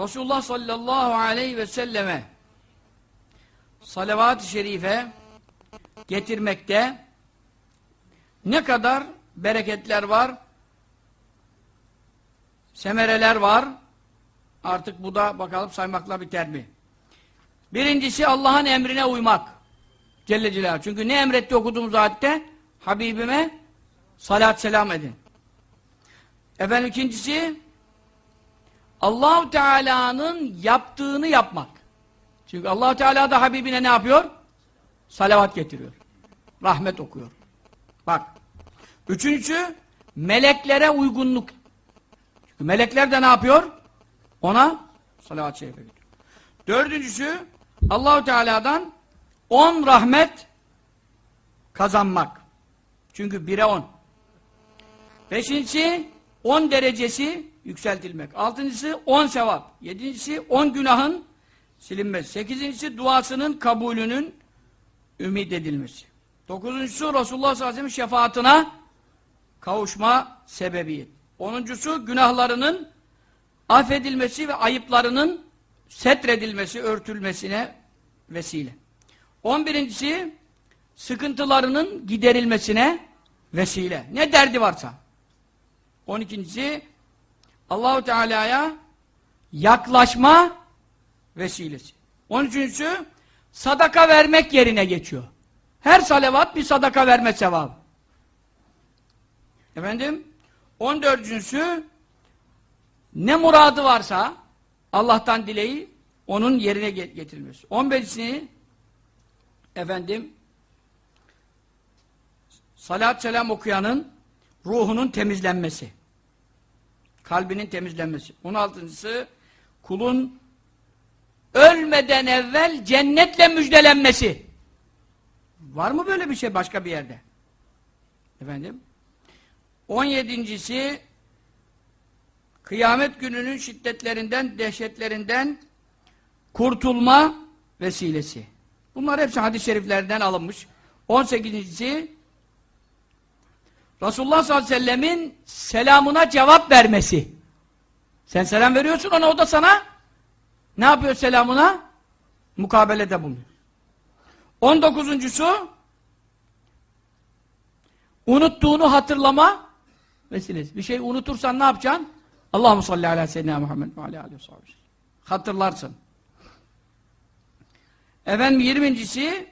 Resulullah sallallahu aleyhi ve selleme salavat-ı şerife getirmekte ne kadar bereketler var, semereler var. Artık bu da bakalım saymakla biter mi? Birincisi Allah'ın emrine uymak. Celle Celaluhu. Çünkü ne emretti okuduğumuz ayette? Habibime salat selam edin. Efendim ikincisi Allahu Teala'nın yaptığını yapmak. Çünkü Allahu Teala da Habibine ne yapıyor? Salavat getiriyor. Rahmet okuyor. Bak. Üçüncüsü meleklere uygunluk. Çünkü melekler de ne yapıyor? Ona salavat-ı şerife getiriyor. Dördüncüsü Allahu Teala'dan on rahmet kazanmak. Çünkü bire on. Beşincisi on derecesi yükseltilmek. Altıncısı on sevap. Yedincisi on günahın silinmesi. Sekizincisi duasının kabulünün ümit edilmesi. Dokuzuncusu Resulullah sallallahu aleyhi ve sellem şefaatine kavuşma sebebiyet. Onuncusu günahlarının affedilmesi ve ayıplarının setredilmesi, örtülmesine vesile. On birincisi sıkıntılarının giderilmesine vesile. Ne derdi varsa. On ikincisi Allahu Teala'ya yaklaşma vesilesi. On üçüncüsü sadaka vermek yerine geçiyor. Her salavat bir sadaka verme sevabı. Efendim? On dördüncüsü ne muradı varsa Allah'tan dileği onun yerine getirilmesi. On beşini efendim salat selam okuyanın ruhunun temizlenmesi. Kalbinin temizlenmesi. On altıncısı kulun ölmeden evvel cennetle müjdelenmesi. Var mı böyle bir şey başka bir yerde? Efendim? On yedincisi kıyamet gününün şiddetlerinden, dehşetlerinden kurtulma vesilesi. Bunlar hepsi hadis-i şeriflerden alınmış. On sekizincisi Resulullah sallallahu aleyhi ve sellemin selamına cevap vermesi. Sen selam veriyorsun ona o da sana ne yapıyor selamına? Mukabelede bulunuyor. On dokuzuncusu unuttuğunu hatırlama vesilesi. Bir şey unutursan ne yapacaksın? Allahu salli ala seyyidina Muhammed ve aleyhi ve Hatırlarsın. Efendim yirmincisi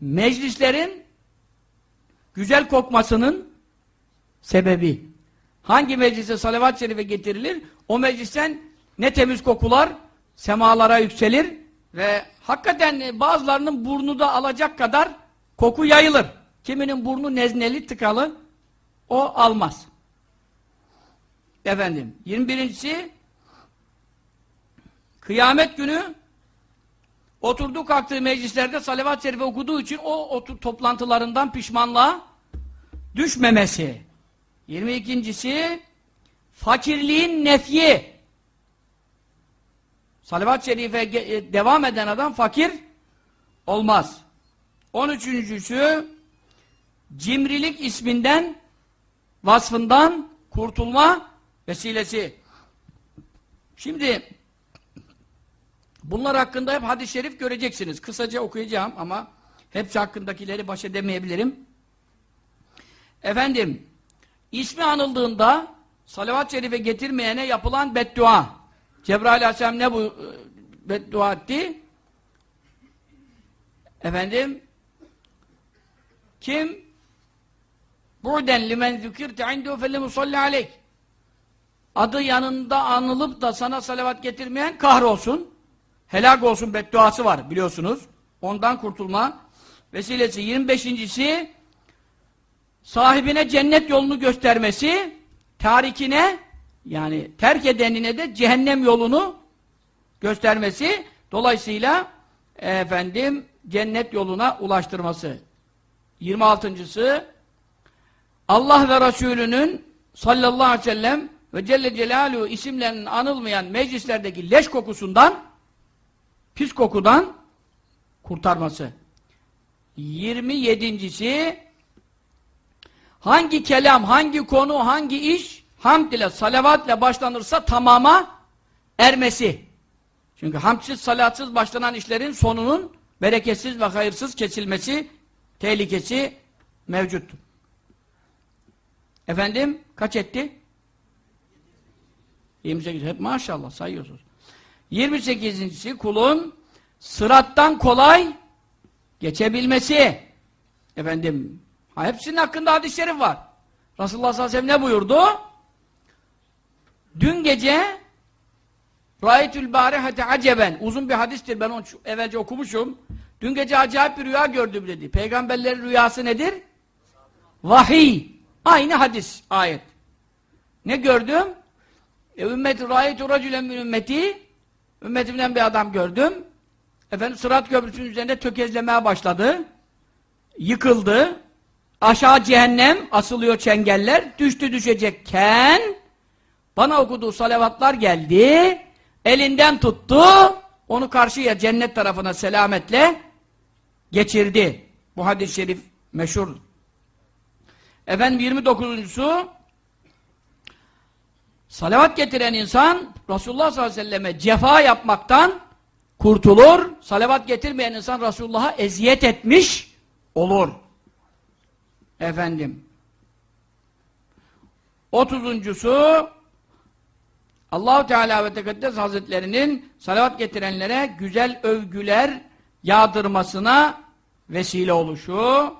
meclislerin güzel kokmasının sebebi. Hangi meclise salavat-ı şerife getirilir? O meclisten ne temiz kokular semalara yükselir ve hakikaten bazılarının burnu da alacak kadar koku yayılır. Kiminin burnu nezneli, tıkalı o almaz. Efendim, 21. Kıyamet günü oturduğu kalktığı meclislerde salavat-ı şerife okuduğu için o otur, toplantılarından pişmanlığa düşmemesi. 22. fakirliğin nefyi. Salavat-ı şerife e, devam eden adam fakir olmaz. 13.sü cimrilik isminden vasfından kurtulma vesilesi. Şimdi bunlar hakkında hep hadis-i şerif göreceksiniz. Kısaca okuyacağım ama hepsi hakkındakileri baş edemeyebilirim. Efendim, ismi anıldığında salavat-ı şerife getirmeyene yapılan beddua. Cebrail aleyhisselam ne bu e, beddua etti? Efendim, kim Bu'den limen zükirte indehu felle musalli aleyk. Adı yanında anılıp da sana salavat getirmeyen kahrolsun. Helak olsun bedduası var biliyorsunuz. Ondan kurtulma vesilesi. 25.si sahibine cennet yolunu göstermesi, tarikine yani terk edenine de cehennem yolunu göstermesi, dolayısıyla efendim cennet yoluna ulaştırması. 26.sı Allah ve Resulünün sallallahu aleyhi ve sellem ve Celle Celaluhu isimlerinin anılmayan meclislerdeki leş kokusundan pis kokudan kurtarması. 27.si hangi kelam, hangi konu, hangi iş hamd ile, salavat başlanırsa tamama ermesi. Çünkü hamdsiz, salatsız başlanan işlerin sonunun bereketsiz ve hayırsız kesilmesi tehlikesi mevcuttur. Efendim kaç etti? 28. Hep maşallah sayıyorsunuz. 28. kulun sırattan kolay geçebilmesi. Efendim ha, hepsinin hakkında hadis-i şerif var. Resulullah sallallahu aleyhi ve sellem ne buyurdu? Dün gece Ra'yetül barihate aceben. Uzun bir hadistir. Ben onu evvelce okumuşum. Dün gece acayip bir rüya gördüm dedi. Peygamberlerin rüyası nedir? Vahiy. Aynı hadis, ayet. Ne gördüm? E, ümmeti râyetu racülen min ümmeti ümmetimden bir adam gördüm. Efendim Sırat Köprüsü'nün üzerinde tökezlemeye başladı. Yıkıldı. Aşağı cehennem asılıyor çengeller. Düştü düşecekken bana okuduğu salavatlar geldi. Elinden tuttu. Onu karşıya cennet tarafına selametle geçirdi. Bu hadis-i şerif meşhur. Efendim 29'uncusu salavat getiren insan Resulullah sallallahu aleyhi ve selleme cefa yapmaktan kurtulur. Salavat getirmeyen insan Resulullah'a eziyet etmiş olur. Efendim. Otuzuncusu Allahu Teala ve Tekaddes Hazretlerinin salavat getirenlere güzel övgüler yağdırmasına vesile oluşu.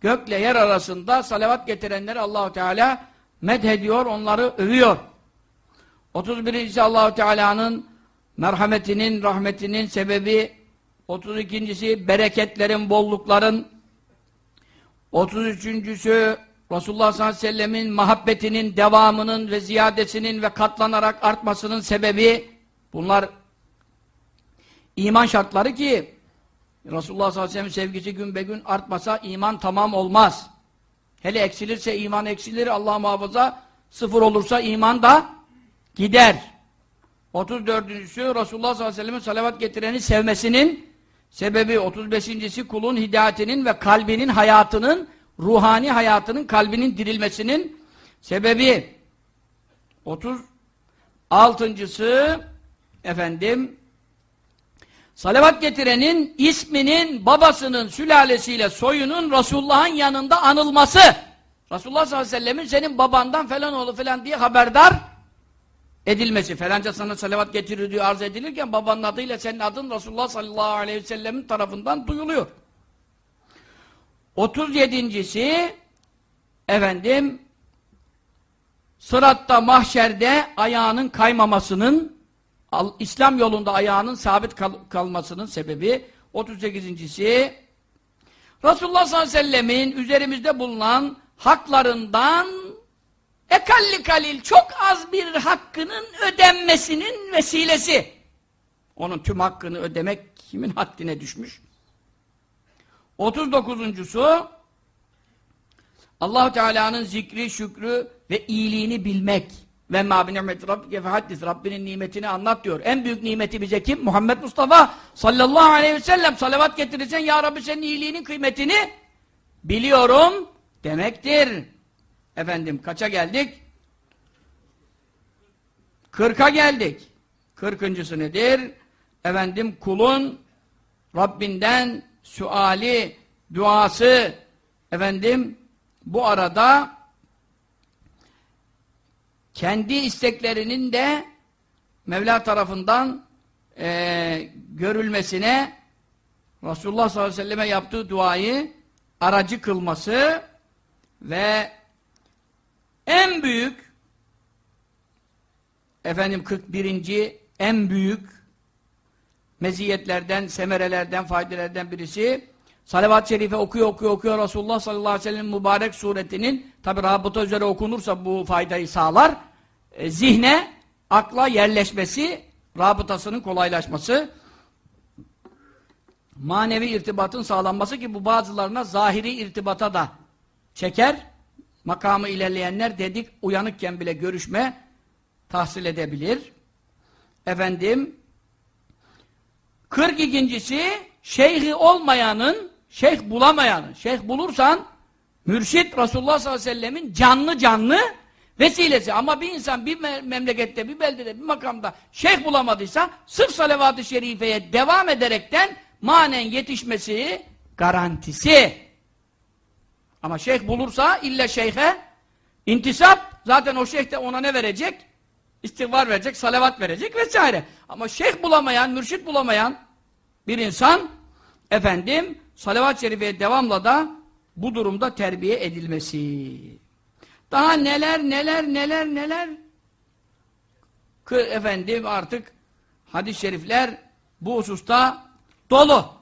Gökle yer arasında salavat getirenleri Allahu Teala medhediyor, onları övüyor. 31. Allahu Teala'nın merhametinin, rahmetinin sebebi 32.si bereketlerin, bollukların 33.sü Resulullah sallallahu aleyhi ve sellemin muhabbetinin devamının ve ziyadesinin ve katlanarak artmasının sebebi bunlar iman şartları ki Resulullah sallallahu aleyhi ve sellem sevgisi gün be gün artmasa iman tamam olmaz. Hele eksilirse iman eksilir, Allah muhafaza sıfır olursa iman da gider. 34.sü Resulullah sallallahu aleyhi ve sellem'in salavat getireni sevmesinin sebebi 35.si kulun hidayetinin ve kalbinin hayatının ruhani hayatının kalbinin dirilmesinin sebebi 36.sı efendim salavat getirenin isminin babasının sülalesiyle soyunun Resulullah'ın yanında anılması. Resulullah sallallahu aleyhi ve sellemin senin babandan falan oğlu falan diye haberdar edilmesi. Falanca sana salavat getirir diye arz edilirken babanın adıyla senin adın Resulullah sallallahu aleyhi ve sellemin tarafından duyuluyor. 37.si efendim sıratta mahşerde ayağının kaymamasının İslam yolunda ayağının sabit kal kalmasının sebebi 38.si Resulullah sallallahu aleyhi ve sellemin üzerimizde bulunan haklarından ekalli kalil çok az bir hakkının ödenmesinin vesilesi. Onun tüm hakkını ödemek kimin haddine düşmüş? 39.sü Allahu Teala'nın zikri, şükrü ve iyiliğini bilmek. Ve ma bi ni'meti rabbike fehaddis. Rabbinin nimetini anlat diyor. En büyük nimeti bize kim? Muhammed Mustafa sallallahu aleyhi ve sellem. Salavat getirirsen ya Rabbi senin iyiliğinin kıymetini biliyorum demektir. Efendim kaça geldik? Kırka geldik. Kırkıncısı nedir? Efendim kulun Rabbinden suali, duası efendim bu arada kendi isteklerinin de Mevla tarafından e, görülmesine Resulullah sallallahu aleyhi ve selleme yaptığı duayı aracı kılması ve en büyük efendim 41. en büyük meziyetlerden, semerelerden, faydelerden birisi salavat-ı şerife okuyor, okuyor, okuyor Resulullah sallallahu aleyhi ve sellem mübarek suretinin tabi rabıta üzere okunursa bu faydayı sağlar e, zihne, akla yerleşmesi rabıtasının kolaylaşması manevi irtibatın sağlanması ki bu bazılarına zahiri irtibata da çeker makamı ilerleyenler dedik uyanıkken bile görüşme tahsil edebilir efendim 42.si şeyhi olmayanın, şeyh bulamayanın, şeyh bulursan mürşit Resulullah sallallahu aleyhi ve sellemin canlı canlı vesilesi. Ama bir insan bir me- memlekette, bir beldede, bir makamda şeyh bulamadıysa sırf salavat-ı şerifeye devam ederekten manen yetişmesi garantisi. Ama şeyh bulursa illa şeyhe intisap zaten o şeyh de ona ne verecek? İstiğfar verecek, salavat verecek vesaire. Ama şeyh bulamayan, mürşit bulamayan bir insan efendim salavat-ı şerifeye devamla da bu durumda terbiye edilmesi. Daha neler neler neler neler efendim artık hadis-i şerifler bu hususta dolu.